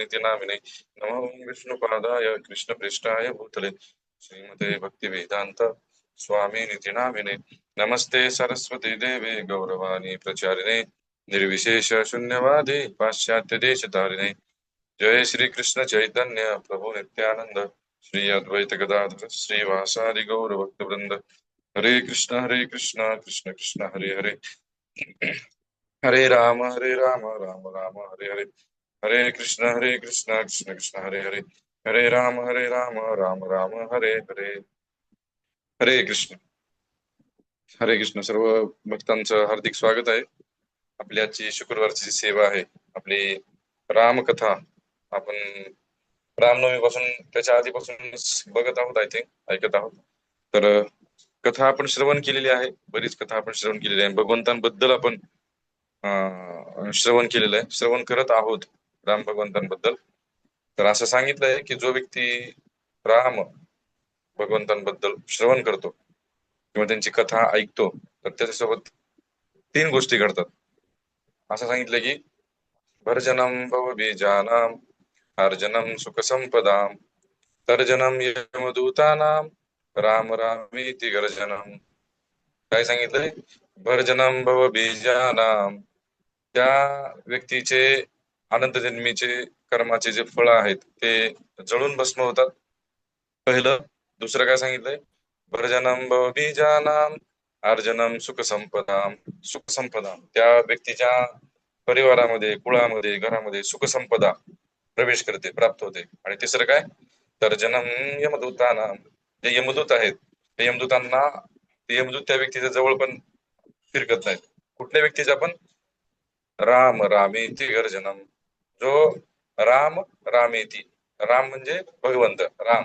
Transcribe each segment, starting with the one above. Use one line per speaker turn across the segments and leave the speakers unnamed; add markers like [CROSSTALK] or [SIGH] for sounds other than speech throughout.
निती नामिने नमो विष्णुपादाय कृष्णप्रेष्ठाय भूतले। श्रीमते भक्तिवेदांत स्वामी निती नामिने। नमस्ते सरस्वती देवे गौरवाणी प्रचारिणे निर्विशेष शून्यवादी पाश्चात्य देश तारिणे जय श्री कृष्ण चैतन्य प्रभु नित्यानंद श्री अद्वैत गदाधर श्रीवासादि गौर भक्तवृंद हरे कृष्ण हरे कृष्ण कृष्ण कृष्ण हरे हरे। हरे राम हरे राम राम राम हरे हरे। हरे कृष्ण हरे कृष्ण कृष्ण कृष्ण हरे हरे. हरे राम हरे राम राम राम हरे हरे. हरे कृष्ण. हरे कृष्ण सर्व भक्तांचं हार्दिक स्वागत आहे. आपली आजची शुक्रवारची सेवा आहे आपली रामकथा आपण रामनवमी पासून त्याच्या आधीपासून बघत आहोत आय थिंक ऐकत आहोत. तर कथा आपण श्रवण केलेली आहे बरीच कथा आपण श्रवण केलेली आहे. भगवंतांबद्दल आपण अं, श्रवण केलेलं आहे. श्रवण करत आहोत. राम भगवंतांबद्दल. तर असं सांगितलंय की जो व्यक्ती राम भगवंतांबद्दल श्रवण करतो किंवा त्यांची कथा ऐकतो तर त्याच्यासोबत तीन गोष्टी घडतात. असं सांगितलं की भरजनम भव बीजानाम अर्जनम सुख संपदाम तर्जनम यमदूतानाम राम रामीति गर्जनम. काय सांगितलंय? भरजनम भव बीजानाम. त्या व्यक्तीचे अनंत जन्मीचे कर्माचे जे फळ आहेत ते जळून भस्म होतात. पहिलं दुसरं काय सांगितलंय? भर्जनम बीजानाम अर्जनम सुख संपदाम सुख संपदा त्या व्यक्तीच्या परिवारामध्ये कुळामध्ये घरामध्ये सुख संपदा प्रवेश करते प्राप्त होते. आणि तिसरं काय? तर जनम यमदूताना जे यमदूत आहेत ते यमदूतांना ते यमदूत त्या व्यक्तीच्या जवळ पण फिरकत नाहीत. कुठल्या व्यक्तीचा पण? राम रामेती गर्जनम. जो राम रामेती. राम म्हणजे भगवंत. राम.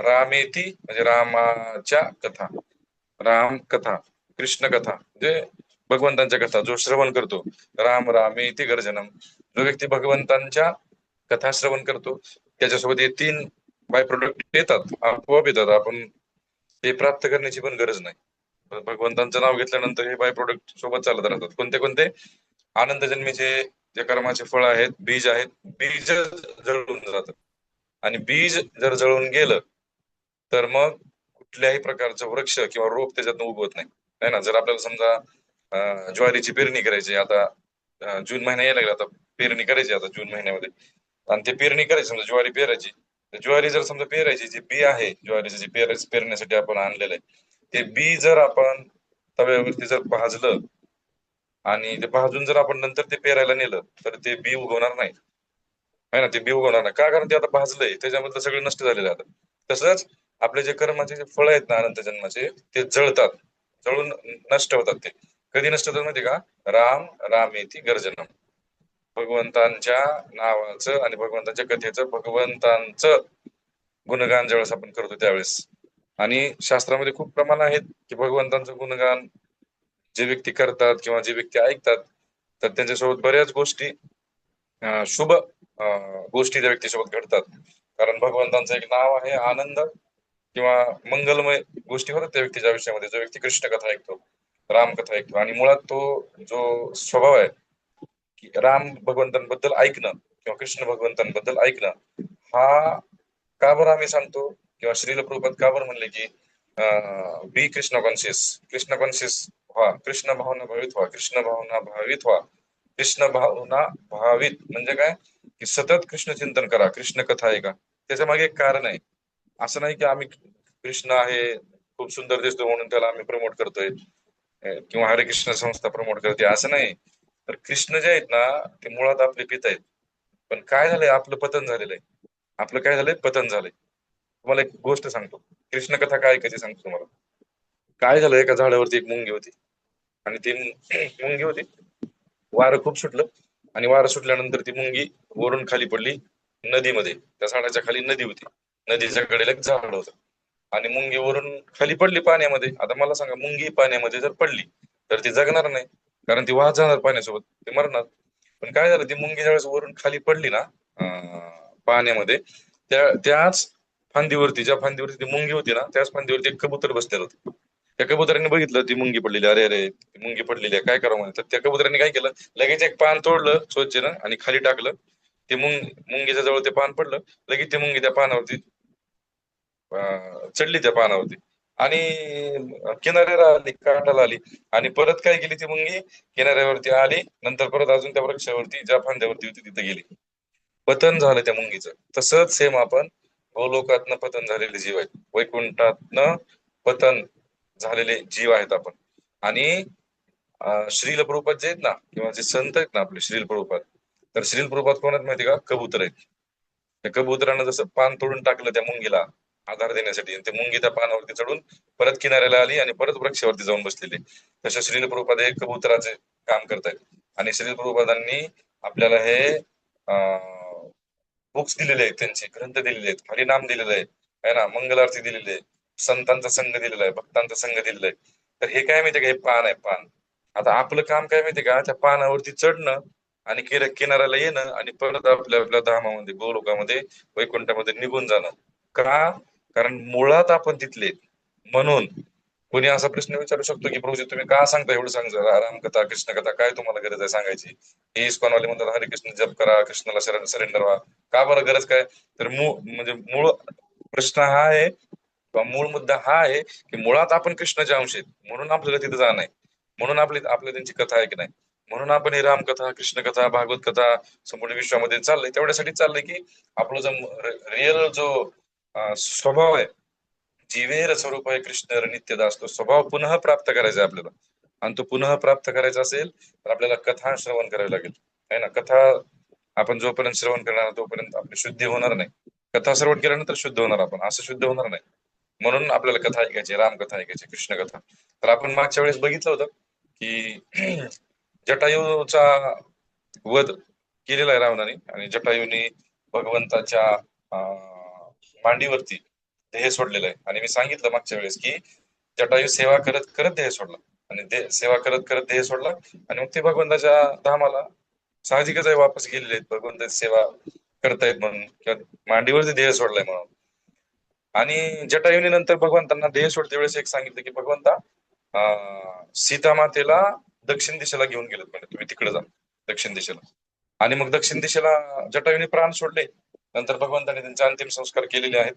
रामेती म्हणजे रामाच्या कथा. राम कथा कृष्ण कथा म्हणजे भगवंतांच्या कथा जो श्रवण करतो. राम रामेती गर्जनम. जो व्यक्ती भगवंतांच्या कथा श्रवण करतो त्याच्यासोबत हे तीन बाय प्रोडक्ट येतात आपोआप येतात. आपण ते प्राप्त करण्याची पण गरज नाही. भगवंतांचं नाव घेतल्यानंतर हे बाय प्रोडक्ट सोबत चालत राहतात. कोणते कोणते? आनंद जन्मीचे त्या कर्माचे फळ आहेत बीज आहेत. बीज जळून जात. आणि बीज जर जळून गेलं तर मग कुठल्याही प्रकारचं वृक्ष किंवा रोप त्याच्यातनं उगवत नाही. नाही ना? जर आपल्याला समजा ज्वारीची पेरणी करायची आता जून महिना यायला लागला आता पेरणी करायची आता जून महिन्यामध्ये. आणि ते पेरणी करायची समजा ज्वारी पेरायची. तर ज्वारी जर समजा पेरायची जे बी आहे ज्वारीचं जे पेर पेरण्यासाठी आपण आणलेलं आहे ते बी जर आपण तव्यावरती जर भाजलं आणि ते भाजून जर आपण नंतर ते पेरायला नेलं तर ते बी उगवणार नाही. है ना? ते बी उगवणार नाही. का? कारण ते आता भाजलंय. त्याच्यामधलं सगळं नष्ट झालेलं आता. तसंच आपले जे कर्माचे जे फळ आहेत ना अनंत जन्माचे ते जळतात. जळून नष्ट होतात ते. कधी नष्ट होतात माहिती का? राम राम येथी गर्जनम. भगवंतांच्या नावाचं आणि भगवंतांच्या कथेचं भगवंतांचं गुणगान ज्यावेळेस आपण करतो त्यावेळेस. आणि शास्त्रामध्ये खूप प्रमाण आहेत की भगवंतांचं गुणगान जे व्यक्ती करतात किंवा जे व्यक्ती ऐकतात तर त्यांच्यासोबत बऱ्याच गोष्टी शुभ गोष्टी त्या व्यक्तीसोबत घडतात. कारण भगवंतांचं एक नाव आहे आनंद किंवा मंगलमय गोष्टी होतात त्या व्यक्तीच्या आयुष्यामध्ये. जो व्यक्ती कृष्ण कथा ऐकतो रामकथा ऐकतो. आणि मुळात तो जो स्वभाव आहे की राम भगवंतांबद्दल ऐकणं किंवा कृष्ण भगवंतांबद्दल ऐकणं हा का बरं आम्ही सांगतो? किंवा श्रील प्रभुपाद का बरं म्हणले की be Krishna conscious Krishna conscious व्हा कृष्ण भावना भावित व्हा कृष्ण भावना भावित व्हा. कृष्ण भावना भावित म्हणजे काय? की सतत कृष्ण चिंतन करा कृष्ण कथा ऐका. त्याच्यामागे एक कारण आहे. असं नाही की आम्ही कृष्ण आहे खूप सुंदर दिसतो म्हणून त्याला आम्ही प्रमोट करतोय. किंवा हरे कृष्ण संस्था प्रमोट करते असं नाही. तर कृष्ण जे आहेत ना ते मुळात आपले पिता आहेत. पण काय झालंय? आपलं पतन झालेलं आहे. आपलं काय झालंय? पतन झालंय. तुम्हाला एक गोष्ट सांगतो. कृष्ण कथा काय कधी सांगतो तुम्हाला. काय झालं? एका झाडावरती एक मुंगी होती. आणि ती मुंगी होती. वारं खूप सुटलं. आणि वारं सुटल्यानंतर ती मुंगी वरून खाली पडली नदीमध्ये. त्या झाडाच्या खाली नदी होती. नदीच्या कडेला एक झाड होतं. आणि मुंगी वरून खाली पडली पाण्यामध्ये. आता मला सांगा मुंगी पाण्यामध्ये जर पडली तर ती जगणार नाही. कारण ती वाहत जाणार पाण्यासोबत. ती मरणार. पण काय झालं? ती मुंगी ज्यावेळेस वरून खाली पडली ना पाण्यामध्ये त्या त्याच फांदीवरती ज्या फांदीवरती ती मुंगी होती ना त्याच फांदीवरती एक कबूतर बसलेलं होतं. त्या कबुतरांनी बघितलं ती मुंगी पडलेली अरे अरे ती मुंगी पडलेली आहे काय करावं म्हणे तर त्या कबुतरांनी काय केलं लगेच एक पान तोडलं स्वच्छनं आणि खाली टाकलं. ते मुंग मुंगीच्या जवळ ते पान पडलं लगेच ते मुंगी त्या पानावरती अं, चढली त्या पानावरती. आणि किनाऱ्याला आली काठाला आली. आणि परत काय केली ती मुंगी? किनाऱ्यावरती आली नंतर परत अजून त्या वृक्षावरती ज्या फांद्यावरती होती तिथे गेली. पतन झालं त्या मुंगीचं. तसंच सेम आपण गोलोकातनं पतन झालेले जीव आहेत वैकुंठातनं पतन झालेले जीव आहेत आपण. आणि श्रील प्रभुपाद जे आहेत ना किंवा जे संत आहेत ना आपले श्रील प्रभुपाद तर श्रील प्रभुपाद कोण आहेत माहिती का? कबूतर आहेत. त्या कबुतरानं जसं पान तोडून टाकलं त्या मुंगीला आधार देण्यासाठी आणि ते मुंगी त्या पानावरती चढून परत किनाऱ्याला आली आणि परत वृक्षावरती जाऊन बसलेले तसे श्रील प्रभुपाद हे कबुतराचे काम करतायत. आणि श्रील प्रभुपादांनी आपल्याला हे बुक्स दिलेले आहेत त्यांचे ग्रंथ दिलेले आहेत हरिनाम दिलेले आहे ना? मंगल आरती दिलेली आहे. संतांचा संघ दिलेला आहे भक्तांचा संघ दिलेला आहे. तर हे काय माहितीये का? हे पान आहे पान. आता आपलं काम काय माहितीये का? त्या पानावरती चढणं आणि किर किनाऱ्याला येणं आणि परत आपल्या आपल्या धामामध्ये गोलोकामध्ये वैकुंठामध्ये निघून जाणं. का? कारण मुळात आपण तिथले म्हणून कोणी असा प्रश्न विचारू शकतो की प्रभूजी तुम्ही का सांगता एवढं सांगता? रामकथा कृष्ण कथा काय तुम्हाला गरज आहे सांगायची? हे इस्कॉनवाले म्हणतात हरे कृष्ण जप करा कृष्णाला सरेंडर व्हा का बरं गरज काय? तर मूळ म्हणजे मूळ प्रश्न हा आहे मूळ मुद्दा हा आहे की मुळात आपण कृष्णाचे अंश आहेत. म्हणून आपल्याला तिथे जाणं आहे. म्हणून आपली आपल्या त्यांची कथा आहे की नाही? म्हणून आपण ही रामकथा कृष्ण कथा भागवत कथा संपूर्ण विश्वामध्ये चाललंय. तेवढ्यासाठी चाललंय की आपलं जो रिअल जो स्वभाव आहे जीवेर स्वरूप आहे कृष्ण नित्यदास तो स्वभाव पुन्हा प्राप्त करायचा आहे आपल्याला. आणि तो पुन्हा प्राप्त करायचा असेल तर आपल्याला कथा श्रवण करावी लागेल. आहे ना? कथा आपण जोपर्यंत श्रवण करणार तोपर्यंत आपली शुद्धी होणार नाही. कथा श्रवण केल्यानंतर शुद्ध होणार आपण. असं शुद्ध होणार नाही. म्हणून आपल्याला कथा ऐकायची रामकथा ऐकायची कृष्ण कथा तर आपण मागच्या वेळेस बघितलं होतं की [CLEARS THROAT] जटायूचा वध केलेला आहे रावणाने आणि जटायूने भगवंताच्या अं, मांडीवरती देह सोडलेला आहे. आणि मी सांगितलं मागच्या वेळेस की जटायू सेवा करत करत देह सोडला. आणि दे सेवा करत करत देह सोडला. आणि मग ते भगवंताच्या धामाला साहजिकच आहे वापस गेलेले आहेत. भगवंताची सेवा करतायत म्हणून. किंवा मांडीवरती देह सोडलाय म्हणून. आणि जटायुनीनंतर भगवंतांना देह सोडते वेळेस एक सांगितलं की भगवंता सीता मातेला दक्षिण दिशेला घेऊन गेलेत म्हणजे तुम्ही तिकडे जा दक्षिण दिशेला. आणि मग दक्षिण दिशेला जटायुनी प्राण सोडले. नंतर भगवंताने त्यांचे अंतिम संस्कार केलेले आहेत.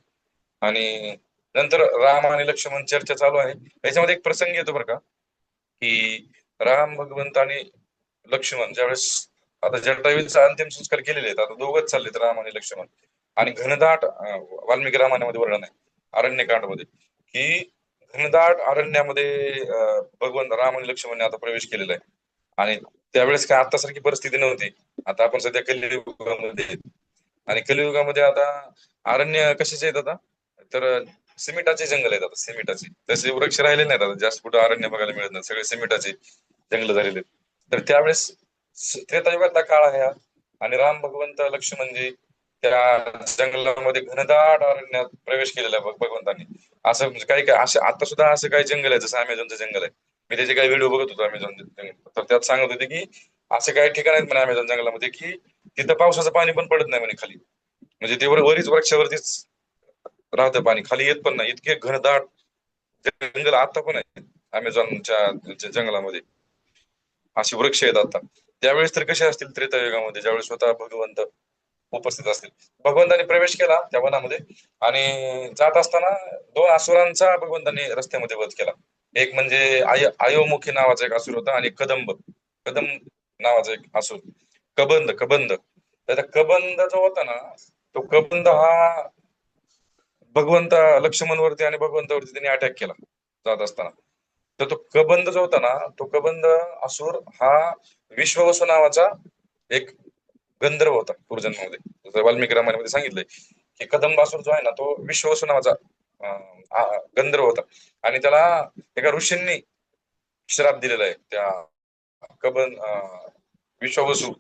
आणि नंतर राम आणि लक्ष्मण चर्चा चालू आहे. याच्यामध्ये एक प्रसंग येतो बरं का की राम भगवंत आणि लक्ष्मण ज्यावेळेस आता जटायुचा अंतिम संस्कार केलेले आहेत आता दोघच चाललेत राम आणि लक्ष्मण. आणि घनदाट वाल्मिकी रामायणामध्ये वर्णन आहे अरण्यकांडमध्ये. की घनदाट अरण्यामध्ये भगवान भगवंत राम आणि लक्ष्मणने आता प्रवेश केलेला आहे. आणि त्यावेळेस काय आतासारखी परिस्थिती नव्हती. आता आपण सध्या कलियुगामध्ये आणि कलियुगामध्ये आता अरण्य कशाचे आहेत आता? तर सिमेंटाचे जंगल आहेत आता सिमेंटाचे. तसे वृक्ष राहिले नाहीत आता जास्त कुठं अरण्य बघायला मिळत नाही. सगळे सिमेंटाचे जंगल झालेले आहेत. तर त्यावेळेस त्रेतायुगातला काळ आहे हा. आणि राम भगवंत लक्ष्मणजी त्या जंगलामध्ये घनदाट अरण्यात प्रवेश केलेला आहे भगवंतांनी. असं म्हणजे काही काय असं आता सुद्धा असं काही जंगल आहे जसं अमेझॉनचं जंगल आहे. मी त्याचे काही व्हिडिओ बघत होतो अमेझॉन जंगल. तर त्यात सांगत होते की असे काही ठिकाण आहेत म्हणे अमेझॉन जंगलामध्ये की तिथं पावसाचं पाणी पण पडत नाही म्हणे खाली. म्हणजे ते वरीच वृक्षावरतीच राहतं पाणी. खाली येत पण नाही. इतके घनदाट जंगल आता पण आहे अमेझॉनच्या जंगलामध्ये. असे वृक्ष आहेत आता. त्यावेळेस तर कसे असतील त्रेतायुगामध्ये? ज्यावेळेस स्वतः भगवंत उपस्थित असतील. भगवंतांनी प्रवेश केला त्या वनामध्ये आणि जात असताना दोन असुरांचा भगवंतांनी रस्त्यामध्ये वध केला. एक म्हणजे आय आयोमुखी नावाचा एक असुर होता आणि कदंब कदंब नावाचा एक असुर. कबंद कबंद. त्याचा कबंद जो होता ना तो कबंद हा भगवंत लक्ष्मणवरती आणि भगवंतावरती त्यांनी अटॅक केला जात असताना. तर तो कबंद जो होता ना तो कबंद असुर हा विश्ववसू नावाचा एक गंधर्व होता पूर्वजन्मामध्ये जसं वाल्मिकी रामायणामध्ये सांगितलंय की कदंबासूर जो आहे ना तो विश्ववसू नावाचा गंधर्व होता. आणि त्याला एका ऋषींनी श्राप दिलेला आहे त्या कबन अं, विश्ववसू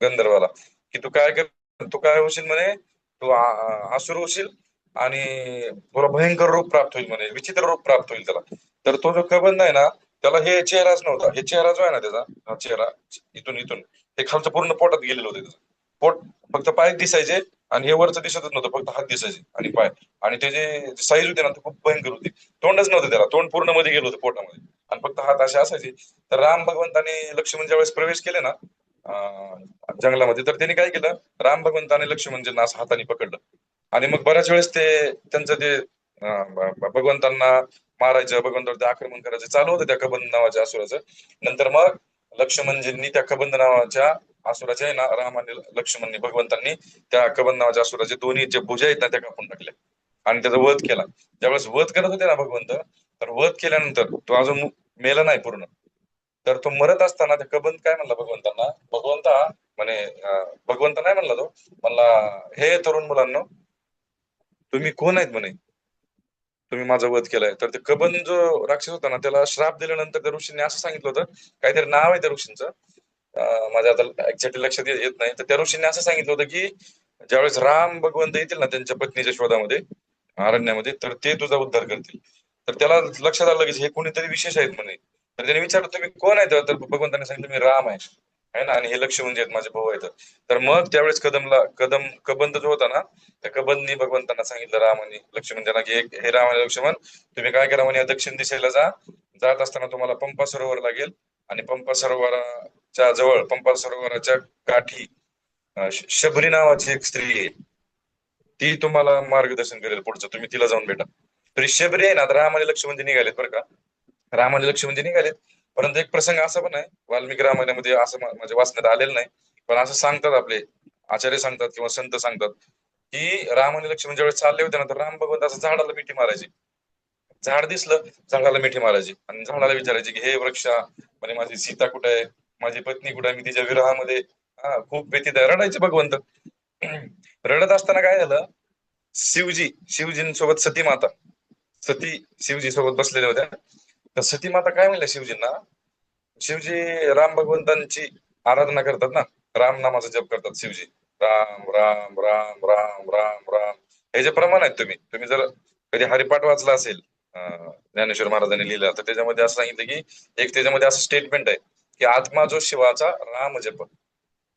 गंधर्वाला की तू काय कर तू काय होशील म्हणे तू आसुर होशील आणि तुला भयंकर रूप प्राप्त होईल म्हणे विचित्र रूप प्राप्त होईल त्याला. तर तो जो कबंद आहे ना त्याला हे चेहराच नव्हता. हे चेहरा जो आहे ना त्याचा हा चेहरा इथून इथून हे खालचं पूर्ण पोटात गेलेलं होतं त्याचं पोट फक्त पाय दिसायचे आणि हे वरचं दिसतच नव्हतं फक्त हात दिसायचे आणि पाय. आणि त्याचे साईज होते ना ते खूप भयंकर होती. तोंडच नव्हतं त्याला तोंड पूर्णमध्ये गेलं होतं पोटामध्ये. आणि फक्त हात असे असायचे. तर राम भगवंताने लक्ष्मण ज्यावेळेस प्रवेश केले ना जंगलामध्ये तर त्यांनी काय केलं? राम भगवंताने लक्ष्मणजींना असं हाताने पकडलं. आणि मग बऱ्याच वेळेस ते त्यांचं ते भगवंतांना मारायचं भगवंतावर आक्रमण करायचं चालू होतं त्या कबंद नावाच्या असुराचं. नंतर मग लक्ष्मणजींनी त्या कबंद नावाच्या असुराच्या आहे ना राम आणि लक्ष्मणनी भगवंतांनी त्या कबंद नावाच्या असुराचे दोन्ही जे भुजा आहेत ना त्या कापून टाकल्या. आणि त्याचा वध केला. ज्यावेळेस वध करत होते ना भगवंत तर वध केल्यानंतर तो अजून मेला नाही पूर्ण. तर तो मरत असताना ते कबंद काय म्हणला भगवंतांना? भगवंता म्हणे भगवंत नाही म्हणला तो. म्हणला हे तरुण मुलांना तुम्ही कोण आहेत म्हणे? तुम्ही माझा वध केलाय. तर ते कबन जो राक्षस होता ना त्याला श्राप दिल्यानंतर त्या ऋषींनी असं सांगितलं होतं काहीतरी नाव आहे त्या ऋषींचं. माझ्या आता एक्झॅक्टली लक्षात येत नाही. तर त्या ऋषींनी असं सांगितलं होतं की ज्यावेळेस राम भगवंत येतील ना त्यांच्या पत्नीच्या शोधामध्ये अरण्यामध्ये तर ते तुझा उद्धार करतील. तर त्याला लक्षात आलं की हे कोणीतरी विशेष आहेत म्हणे. तर त्याने विचारलं तुम्ही कोण आहे? तर भगवंताने सांगितलं मी राम आहे. है ना? आणि हे लक्ष म्हणजे माझे भाऊ आहेत. तर मग त्यावेळेस कदमला कदम कबंद जो होता ना त्या कबंदनी भगवंतांना सांगितलं रामाने लक्ष्मण म्हणजे त्यांना की एक- हे राम आणि लक्ष्मण तुम्ही काय करा म्हणे दक्षिण दिशेला जा. जात असताना तुम्हाला पंपा सरोवर लागेल. आणि पंपा सरोवराच्या जवळ पंपा सरोवराच्या काठी शबरी नावाची एक स्त्री आहे. ती तुम्हाला मार्गदर्शन करेल पुढचं. तुम्ही तिला जाऊन भेटा. तरी शबरी आहे ना राम आणि लक्ष्मण जे निघालेत बरं का? राम आणि लक्ष्मण जे निघालेत. परंतु एक प्रसंग असा पण आहे वाल्मिकी रामायणामध्ये असं म्हणजे वाचण्यात आलेलं नाही पण असं सांगतात आपले आचार्य सांगतात किंवा संत सांगतात की राम आणि लक्ष्मण ज्यावेळेस चालले होते ना तर राम भगवंत असं झाडाला मिठी मारायची. झाड दिसलं झाडाला मिठी मारायची आणि झाडाला विचारायची की हे वृक्षा म्हणजे माझी सीता कुठे आहे? माझी पत्नी कुठे आहे? मी तिच्या विरहामध्ये हा खूप व्यतीत आहे. रडायचे भगवंत. रडत असताना काय झालं? शिवजी शिवजींसोबत सती माता सती शिवजी सोबत बसलेल्या होत्या. तर सती माता काय म्हणल्या शिवजींना? शिवजी राम भगवंतांची आराधना करतात ना? राम नामाचा जप करतात शिवजी. राम राम राम राम राम राम. हे जे प्रमाण आहेत तुम्ही तुम्ही जर कधी हरिपाठ वाचला असेल ज्ञानेश्वर महाराजांनी लिहिला तर त्याच्यामध्ये असं सांगितलं की एक त्याच्यामध्ये असं स्टेटमेंट आहे की आत्मा जो शिवाचा राम जप.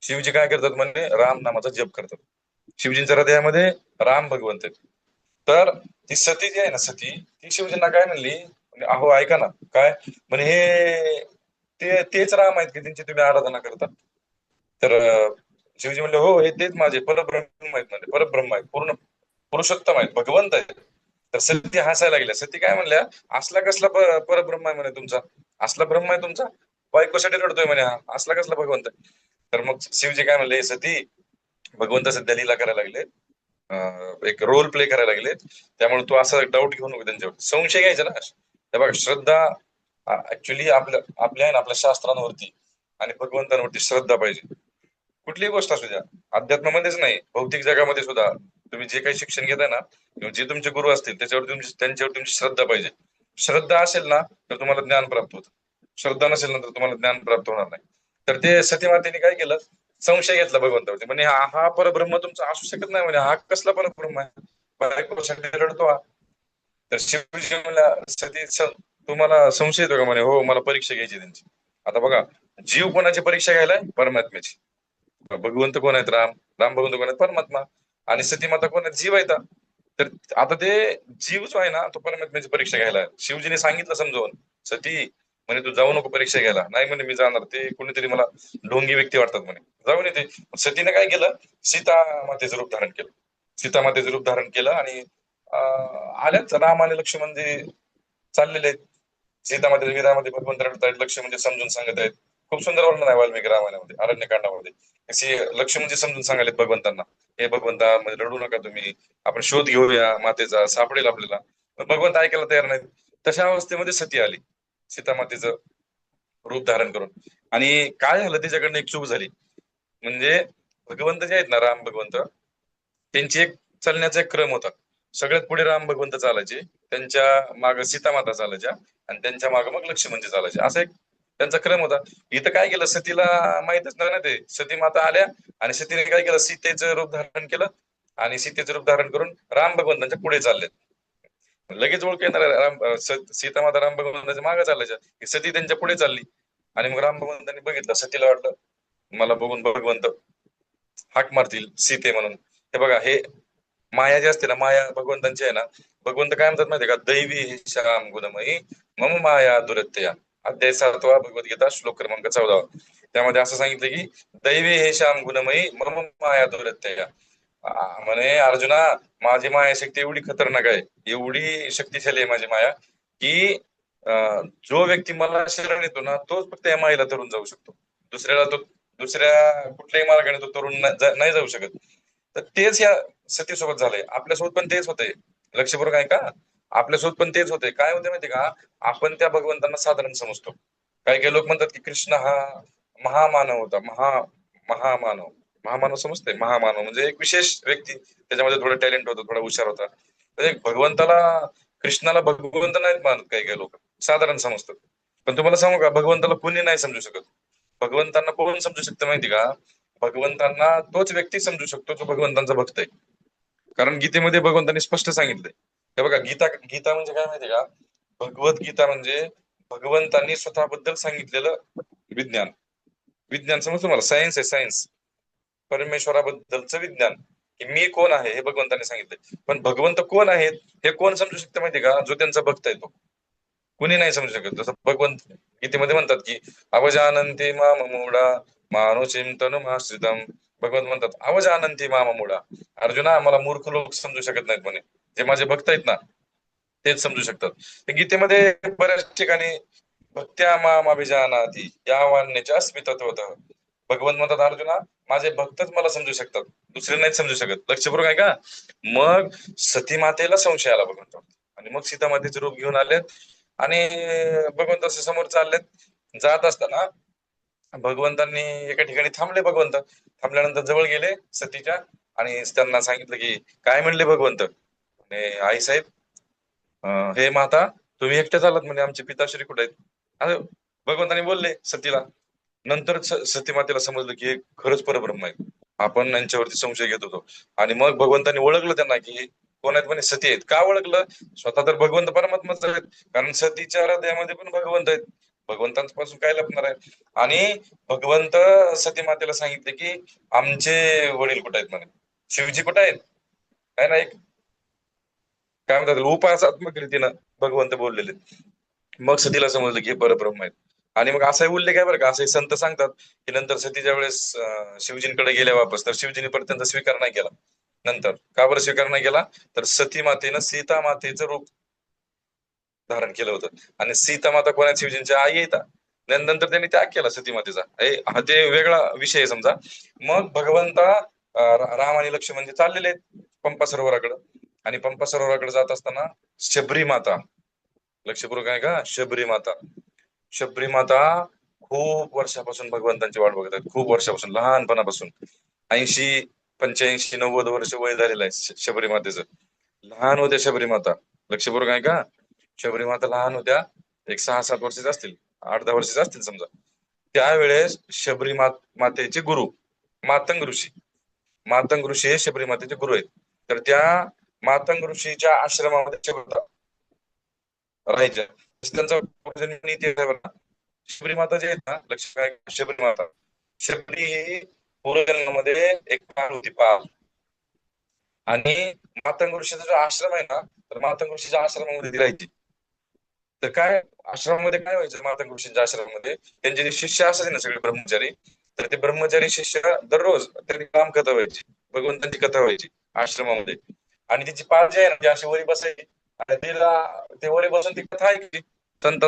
शिवजी काय करतात म्हणजे राम नामाचा जप करतात. शिवजींच्या हृदयामध्ये राम भगवंत आहेत. तर ती सती जी आहे ना सती ती शिवजींना काय म्हणली? म्हणजे, अहो ऐका ना काय? म्हणे हे ते तेच राम आहेत की त्यांची तुम्ही आराधना करता? तर शिवजी म्हणले हो हे तेच माझे परब्रह्म आहेत म्हणजे परब्रह्म आहेत पूर्ण पुरुषोत्तम आहेत भगवंत आहेत. तर सती हसायला गेल्या सती काय म्हणल्या असला कसला परब्रह्म आहे म्हणे तुमचा? असला ब्रह्म आहे तुमचा? बायकोसाठी रडतोय म्हणे हा असला कसला भगवंत आहे? तर मग शिवजी काय म्हणले सती भगवंत सध्या लीला करायला लागले एक रोल प्ले करायला लागले त्यामुळे तू असा डाऊट घेऊ नको त्यांच्यावर संशय घ्यायचा ना बघा श्रद्धा ऍक्च्युली आपल्या आपल्या आहे ना आपल्या शास्त्रांवरती आणि भगवंतांवरती श्रद्धा पाहिजे. कुठलीही गोष्ट असू द्या. अध्यात्मामध्येच नाही भौतिक जगामध्ये सुद्धा तुम्ही जे काही शिक्षण घेताय ना किंवा जे तुमचे गुरु असतील त्याच्यावर तुमची त्यांच्यावर तुमची श्रद्धा पाहिजे. श्रद्धा असेल ना तर तुम्हाला ज्ञान प्राप्त होतं. श्रद्धा नसेल ना तर तुम्हाला ज्ञान प्राप्त होणार नाही. तर ते सतीमातेने काय केलं? संशय घेतला भगवंतावरती. म्हणजे हा परब्रह्म तुमचा असू शकत नाही म्हणजे हा कसला परब्रह्म आहे? रडतो हा तर शिवजी म्हणला सती तुम्हाला संशय येतो का म्हणे? हो मला परीक्षा घ्यायची त्यांची. आता बघा जीव कोणाची परीक्षा घ्यायला? परमात्म्याची. भगवंत कोण आहेत? राम. राम भगवंत कोण आहेत? परमात्मा. आणि सती माता कोण आहेत? जीव आहेत. तर आता ते जीव जो आहे ना तो परमात्म्याची परीक्षा घ्यायला. शिवजीने सांगितलं समजावून सती म्हणे तू जाऊ नको परीक्षा घ्यायला. नाही म्हणे मी जाणार. ते कोणीतरी मला ढोंगी व्यक्ती वाटतात म्हणे. जाऊन येते सतीने काय केलं? सीता मातेचं रूप धारण केलं. सीता मातेचं रूप धारण केलं आणि आल्यात. आल्याच राम आणि लक्ष्मण जे चाललेले आहेत सीतामध्ये मातेच्या विरामध्ये भगवंत रडतायत लक्ष्मण म्हणजे समजून सांगत आहेत. खूप सुंदर वर्णन आहे वाल्मिकी रामायणामध्ये अरण्यकांडामध्ये. असे म्हणजे समजून सांगायलेत भगवंतांना हे भगवंता म्हणजे रडू नका तुम्ही. आपण शोध घेऊया मातेचा सापडेल आपल्याला. भगवंत ऐकायला तयार नाहीत. तशा अवस्थेमध्ये सती आली सीतामातेचं रूप धारण करून. आणि काय झालं त्याच्याकडनं एक चूक झाली. म्हणजे भगवंत जे आहेत ना राम भगवंत त्यांची एक चालण्याचा एक क्रम होता. सगळ्यात पुढे राम भगवंत चालायचे त्यांच्या माग सीता माता चालायच्या आणि त्यांच्या माग मग लक्ष्मणजी चालायचे. असा एक त्यांचा क्रम होता. इथं काय केलं? सतीला माहितच नाही ना ते. सती माता आल्या आणि सतीने काय केलं? सीतेचं रूप धारण केलं आणि सीतेचं रूप धारण करून राम भगवंतांच्या पुढे चालले लगेच ओळख येणार राम सीता माता राम भगवंतांच्या मागे चालायच्या. सती त्यांच्या पुढे चालली. आणि मग राम भगवंतांनी बघितलं सतीला वाटलं मला बघून भगवंत हाक मारतील सीते म्हणून. हे बघा हे माया जी असते ना माया भगवंतांची आहे ना भगवंत काय म्हणतात माहितीये का? दैवी श्याम गुणमयी मम माया दुरत्यया अध्याय सातवा भगवद्गीता श्लोक क्रमांक चौदा. त्यामध्ये असं सांगितलं की दैवी हे श्याम गुणमयी मम माया दुरत्यया म्हणे अर्जुना माझी माया शक्ती एवढी खतरनाक आहे एवढी शक्तिशाली आहे माझी माया की जो व्यक्ती मला शरण येतो ना तोच फक्त या मायेला तरुण जाऊ शकतो. दुसऱ्याला तो दुसऱ्या कुठल्याही मार्गाने तो तरुण नाही जाऊ शकत. तर तेच या सतीसोबत झालंय. आपल्यासोबत पण तेच होतंय. लक्षपूर्वक आहे का आपल्यासोबत पण तेच होते काय होते माहिती का? आपण त्या भगवंतांना साधारण समजतो. काही काही लोक म्हणतात की कृष्ण हा महामानव होता. महा महामानव. महामानव समजते महामानव. म्हणजे एक विशेष व्यक्ती. त्याच्यामध्ये थोडं टॅलेंट होतं थोडा हुशार होता. तर एक भगवंताला कृष्णाला भगवंत नाहीत मानत काही काही लोक. साधारण समजतात. पण तुम्हाला सांगू का? भगवंताला कोणी नाही समजू शकत. भगवंतांना कोण समजू शकतं माहिती का? भगवंतांना तोच व्यक्ती समजू शकतो जो भगवंतांचा भक्त आहे. कारण गीतेमध्ये भगवंतांनी स्पष्ट सांगितलंय. हे बघा गीता गीता म्हणजे काय माहितीये का? भगवत गीता म्हणजे भगवंतांनी स्वतःबद्दल सांगितलेलं विज्ञान. विज्ञान समज तुम्हाला? सायन्स आहे सायन्स परमेश्वराबद्दलचं विज्ञान. की मी कोण आहे हे भगवंतांनी सांगितलंय. पण भगवंत कोण आहेत हे कोण समजू शकतं माहिती का? जो त्यांचा भक्त आहे तो. कुणी नाही समजू शकत. जसं भगवंत गीतेमध्ये म्हणतात की अवजानंती माम मूढा मानो चिंतन माश्रितम भगवंत म्हणतात अवज आनंदी मामा मुळा अर्जुना मला मूर्ख लोक समजू शकत नाहीत म्हणे. जे माझे भक्त आहेत ना तेच समजू शकतात. गीतेमध्ये बऱ्याच ठिकाणी भक्त्या माम अभिजानाती या वाण्याच्या अस्मितत्वत भगवंत म्हणतात अर्जुना माझे भक्तच मला समजू शकतात दुसरे नाहीत समजू शकत. लक्षपूर्वक आहे का मग सती मातेला संशय आला भगवंत. आणि मग सीतामातेचे रूप घेऊन आलेत. आणि भगवंत असे समोर चाललेत. जात असताना भगवंतांनी एका ठिकाणी थांबले भगवंत. थांबल्यानंतर जवळ गेले सतीच्या आणि त्यांना सांगितलं की काय म्हणले भगवंत? म्हणे आई साहेब हे माता तुम्ही एकट्याच आलात म्हणजे आमचे पिताश्री कुठे आहेत? आणि भगवंतांनी बोलले सतीला. नंतर सती मातेला समजलं की हे खरंच परब्रह्म आहे आपण यांच्यावरती संशय घेत होतो. आणि मग भगवंतांनी ओळखलं त्यांना की कोण आहेत म्हणे सती आहेत. का ओळखलं? स्वतः तर भगवंत परमात्माच आहेत. कारण सतीच्या हृदयामध्ये पण भगवंत आहेत. भगवंतांपासून काय लपणार आहे. आणि भगवंत सती मातेला सांगितले की आमचे वडील कुठे आहेत म्हणे? शिवजी कुठे आहेत? काय ना एक? काय म्हणतात उपासात्मक रीतीनं भगवंत बोललेले मग सतीला समजलं की हे परब्रह्म आहेत. आणि मग असाही उल्लेख आहे बरं का. असे संत सांगतात की नंतर सतीच्या वेळेस शिवजींकडे गेल्या वापस तर शिवजीने परत त्यांचा स्वीकार नाही केला. नंतर. का बरं स्वीकार नाही केला? तर सती मातेनं सीता मातेचं रूप धारण केलं होतं. आणि सीता माता कोणा शिवजींच्या आई येतात नंतर त्यांनी त्याग केला सतीमातेचा. हा ते वेगळा विषय आहे समजा. मग भगवंता राम आणि लक्ष्मण म्हणजे चाललेले आहेत पंपा सरोवराकडं. आणि पंपा सरोवराकडे जात असताना शबरी माता. लक्षपूर्वक आहे का? शबरी माता. शबरी माता खूप वर्षापासून भगवंतांची वाट बघत आहेत. खूप वर्षापासून लहानपणापासून. ऐंशी पंच्याऐंशी नव्वद वर्ष वय झालेलं आहे शबरी मातेचं. लहान होत्या शबरी माता. लक्षपूर्वक आहे का? शबरी माता लहान होत्या. एक सहा सात वर्षाच्या असतील. आठ दहा वर्षाच्या असतील समजा. त्यावेळेस शबरी मात मातेचे गुरु मातंग ऋषी. मातंग ऋषी हे शबरी मातेचे गुरु आहेत. तर त्या मातंग ऋषीच्या आश्रमामध्ये शबरी राहायच्या. त्यांचा शबरी माता जे आहेत ना लक्ष काय? शबरी माता. शबरी ही पूर्वजन्मामध्ये एक पाल होती पाल. आणि मातंग ऋषीचा जो आश्रम आहे ना तर मातंग ऋषीच्या आश्रमामध्ये ती राहायची. तर काय आश्रमामध्ये काय व्हायचं महात्मा कृषींच्या आश्रमामध्ये? त्यांचे जे शिष्य असायचे ना सगळे ब्रह्मचारी तर ते ब्रह्मचारी शिष्य दररोज त्यांनी काम कथा व्हायची भगवंतांची कथा व्हायची आश्रमामध्ये. आणि तिची पाळजी आहे ना ती अशी वरी बसायची. आणि तिला ते वरी बसून ती कथा ऐकली संतांचा